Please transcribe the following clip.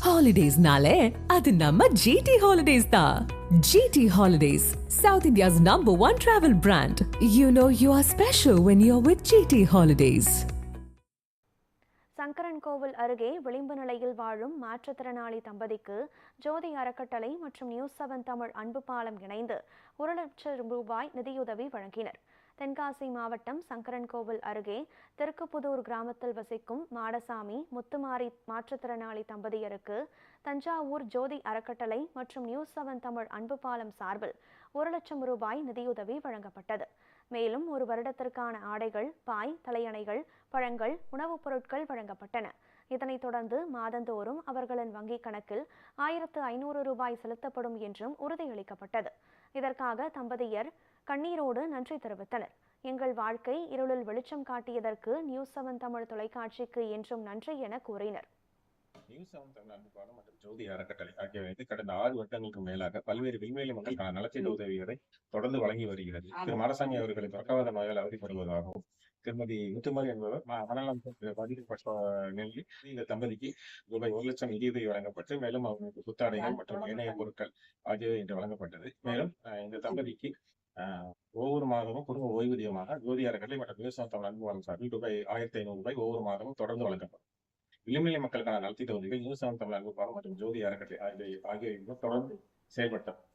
ஹாலிடேஸ்னாலே அது நம்ம ஜிடி ஹாலிடேஸ் தான் GT holidays South India's number one travel brand you know you are special when you are with GT holidays Sankaran Kovil அருகே விளிம்பு நிலையில் வாழும் மாற்றுத்திறனாளி தம்பதிக்கு ஜோதி அறக்கட்டளை மற்றும் நியூஸ் செவன் தமிழ் அன்பு பாலம் இணைந்து ஒரு லட்சம் ரூபாய் நிதியுதவி வழங்கினர். தென்காசி மாவட்டம் சங்கரன்கோவில் அருகே தெற்குப்புதூர் கிராமத்தில் வசிக்கும் மாடசாமி முத்துமாரி மாற்றுத்திறனாளி தம்பதியருக்கு தஞ்சாவூர் ஜோதி அறக்கட்டளை மற்றும் நியூஸ் செவன் தமிழ் அன்பு பாலம் சார்பில் ஒரு லட்சம் ரூபாய் நிதியுதவி வழங்கப்பட்டது. மேலும் ஒரு வருடத்திற்கான ஆடைகள் பாய் தலையணைகள் பழங்கள் உணவுப் பொருட்கள் வழங்கப்பட்டன. இதனைத் தொடர்ந்து மாதந்தோறும் அவர்களின் வங்கிக் கணக்கில் ஆயிரத்து ஐநூறு ரூபாய் செலுத்தப்படும் என்றும் உறுதியளிக்கப்பட்டது. இதற்காக தம்பதியர் கண்ணீரோடு நன்றி தெரிவித்தனர். எங்கள் வாழ்க்கை இருளில் வெளிச்சம் காட்டியதற்கு நியூஸ் செவன் தமிழ் தொலைக்காட்சிக்கு என்றும் நன்றி என கூறினர். நியூஸ் செவன் தமிழ் அன்பு பாலம் மற்றும் ஜோதி அறக்கட்டளை ஆகியவை கடந்த ஆறு வருடங்களுக்கு மேலாக பல்வேறு விண்வெளி மக்களுக்கான நலத்திட்ட உதவிகளை தொடர்ந்து வழங்கி வருகிறது. திரு மாடசாமி அவர்களை பக்கவாத நோயால் அவதிப்படுவதாகவும் திருமதி முத்துமாரி என்பவர் மனநலம் பாதிக்கப்பட்ட நிலையில் இந்த தம்பதிக்கு ரூபாய் ஒரு லட்சம் நிதியுதவி வழங்கப்பட்டு மேலும் அவர்களுக்கு புத்தாடைகள் மற்றும் ஏனைய பொருட்கள் ஆகியவை இன்று வழங்கப்பட்டது. மேலும் அஹ், இந்த தம்பதிக்கு ஒவ்வொரு மாதமும் குடும்ப ஓய்வூதியமாக ஜோதி அறக்கட்டளை மற்றும் விவசாயத்தை செவன் சார்பில் ரூபாய் ஆயிரத்தி ஐநூறு ரூபாய் ஒவ்வொரு மாதமும் தொடர்ந்து வழங்கப்படும். இளநிலை மக்களுக்கான நலத்திட்ட உதவிகள் விவசாயம் தமிழ் அன்பு மற்றும் ஜோதி அறக்கட்டளை ஆகிய ஆகியவை தொடர்ந்து செயல்பட்டது